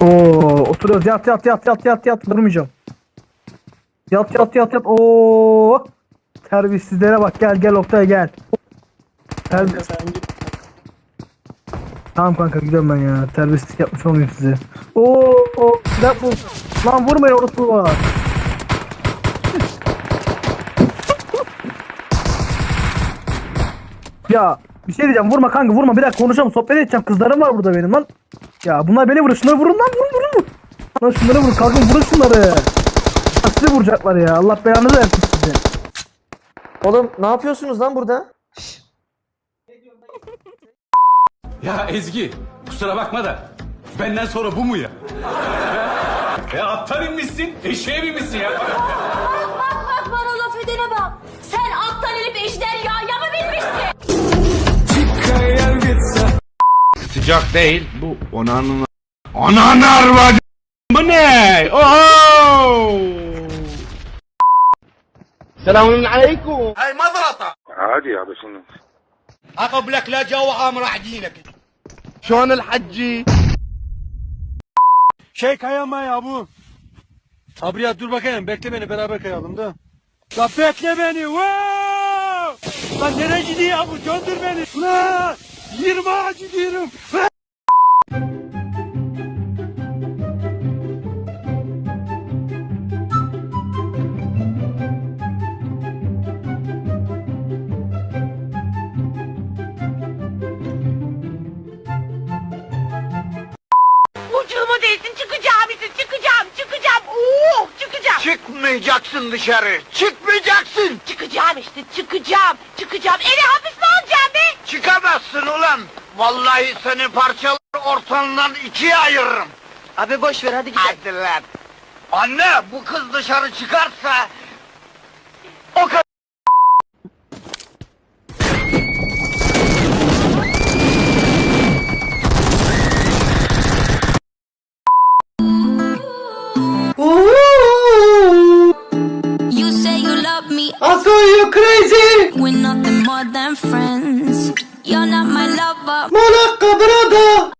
Oo, oturuyoruz. Yat yat yat yat yat yat. Durmayacağım. Yat yat yat yat. Oo. Terbiyesizlere bak gel gel Oktay gel. Terbi tamam kanka gidiyorum ben ya. Terbiyesizlik yapmış olmayayım size. Oo, oo silah bu. Lan vurmayın orası var. ya bir şey diyeceğim vurma kanka vurma bir dakika konuşalım sohbet edeceğim kızlarım var burada benim lan. Ya bunlar beni vuruyor şunları vurun lan vurun vurun. Lan şunları vurun kalkın vurun şunları. Sizi vuracaklar ya Allah belanızı versin size. Oğlum ne yapıyorsunuz lan burada? Ya Ezgi kusura bakma da benden sonra bu mu ya? ya, ya aptal inmişsin, eşeğe binmişsin ya. Bak bak bana laf edene bak. Sen aptal elip ejderhaya mı binmişsin? Sıcak değil bu onanın Ananın arvadı bu ne? Oho! Selamun aleyküm. Hey madrata. Hadi ya şimdi. قبلك لا جوعة راح دينك شلون الحجي؟ Şey kayama ya bu. Abriya dur bakayım bekle beni beraber kayalım da. Ya bekle beni. Wow! Lan nereye gidiyor ya bu? Döndür beni. Ulan! 20 ağacı Çıkmayacaksın dışarı. Çıkmayacaksın. Çıkacağım işte çıkacağım. Çıkacağım. Eve hapis mi olacağım be? Çıkamazsın ulan. Vallahi seni parçalar ortandan ikiye ayırırım. Abi boş ver hadi gidelim. Hadi lan. Anne bu kız dışarı çıkarsa o kadar. Love me, saw you crazy. we're nothing more than friends. You're not my lover. Monaco brother.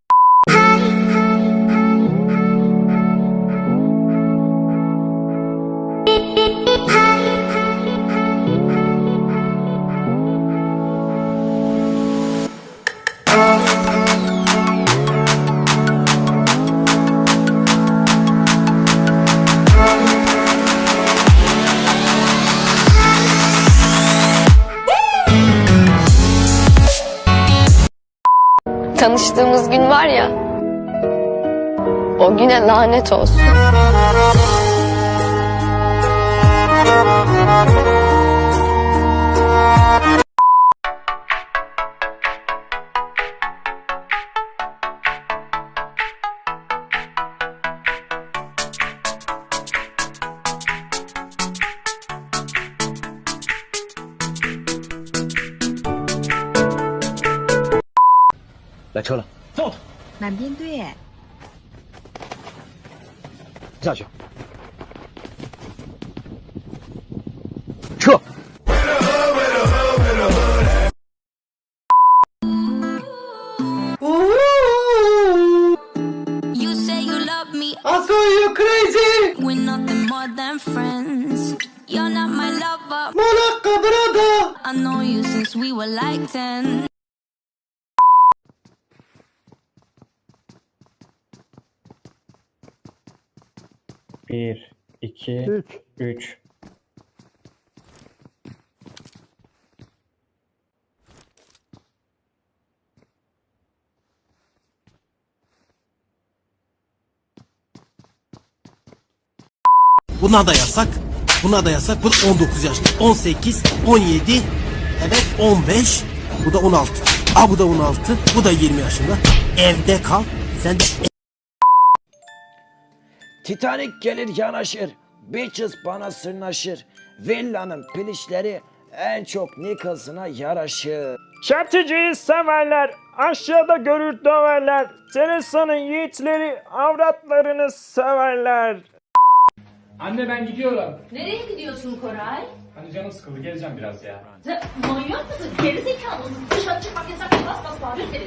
Tanıştığımız gün var ya. O güne lanet olsun. You say you love me, I saw you crazy. we're nothing more than friends. You're not my lover. Monaco brother. I know you since we were like 10. Bir, iki, üç. Buna da yasak. Buna da yasak. Bu da 19 yaş. 18, 17, evet 15. Bu da 16. Aa bu da 16. Bu da 20 yaşında. Evde kal. Sen de Titanic gelir yanaşır. Bitches bana sırnaşır. Villanın pilişleri en çok Nicholson'a yaraşır. Çatıcıyı severler aşağıda görür döverler. Teresa'nın yiğitleri avratlarını severler. Anne ben gidiyorum. Nereye gidiyorsun Koray? Hani canım sıkıldı geleceğim biraz ya. Sen manyak mısın? Geri zekalı mısın? Dışarı çıkmak yasak. Bas bas bağırır seni.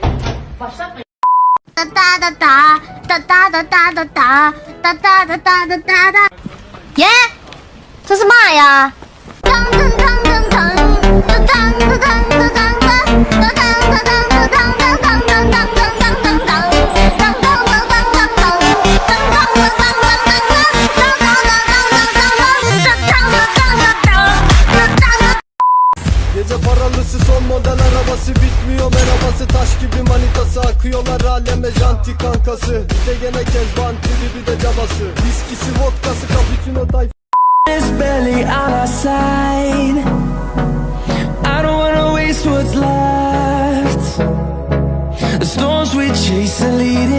Başlatma. Da da da da da da da da da da da da da da da da 耶，这是嘛呀？当当当当当，当当当当当当，当当当当当当当当当当当当当当当当当当当当当当当当当当当。 Gece paralısı son model arabası bitmiyor merhabası Taş gibi manitası akıyorlar aleme janti kankası Bize gene kezban tribi de cabası Viskisi vodkası cappuccino tayf It's barely on our side. I don't wanna waste what's left. The storms we chase are leading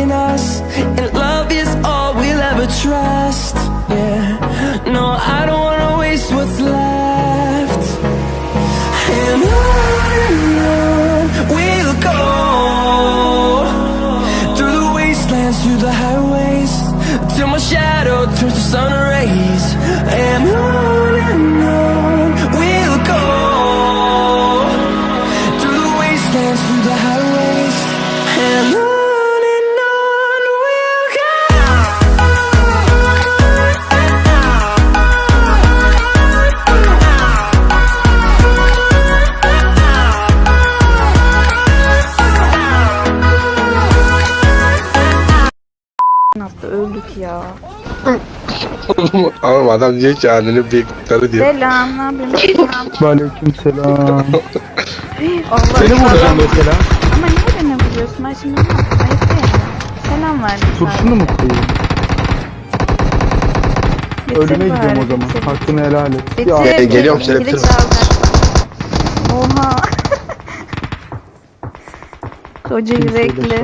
Oğlum adam diyor ki anneni bekleri diyor. Selam, ne yapıyorsun? Aleyküm selam. Allah Seni vuracağım mesela. Ama niye beni vuruyorsun? Ay şimdi ne? Ayıp değil mi? Selam verdim Turşunu mu koyayım? Bitir Ölüme gidiyorum o zaman. bitir. Hakkını helal et. Bitir, Ya, bitir. geliyorum seni bitiririm. dalga. Oha. Koca kimseye yürekli.